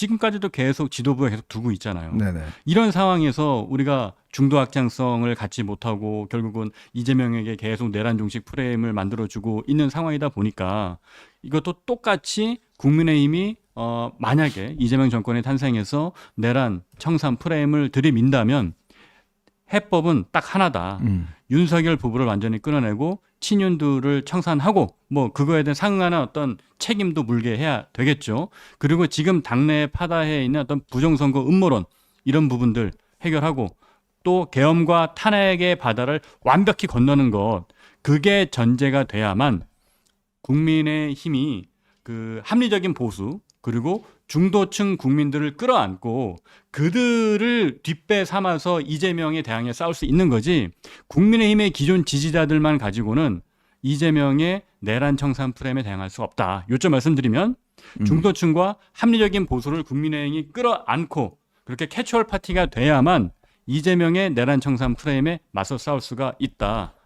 지금까지도 계속 지도부에 계속 두고 있잖아요. 네네. 이런 상황에서 우리가 중도 확장성을 갖지 못하고 결국은 이재명에게 계속 내란 종식 프레임을 만들어주고 있는 상황이다 보니까 이것도 똑같이 국민의힘이 어 만약에 이재명 정권의 탄생에서 내란 청산 프레임을 들이민다면 해법은 딱 하나다. 음. 윤석열 부부를 완전히 끊어내고 친윤들을 청산하고 뭐 그거에 대한 상응하는 어떤 책임도 물게 해야 되겠죠. 그리고 지금 당내에 파다해 있는 어떤 부정선거 음모론 이런 부분들 해결하고 또 계엄과 탄핵의 바다를 완벽히 건너는 것 그게 전제가 돼야만 국민의 힘이 그 합리적인 보수 그리고 중도층 국민들을 끌어안고 그들을 뒷배 삼아서 이재명에 대항해 싸울 수 있는 거지 국민의힘의 기존 지지자들만 가지고는 이재명의 내란 청산 프레임에 대항할 수 없다. 요점 말씀드리면 음. 중도층과 합리적인 보수를 국민의힘이 끌어안고 그렇게 캐주얼 파티가 돼야만 이재명의 내란 청산 프레임에 맞서 싸울 수가 있다.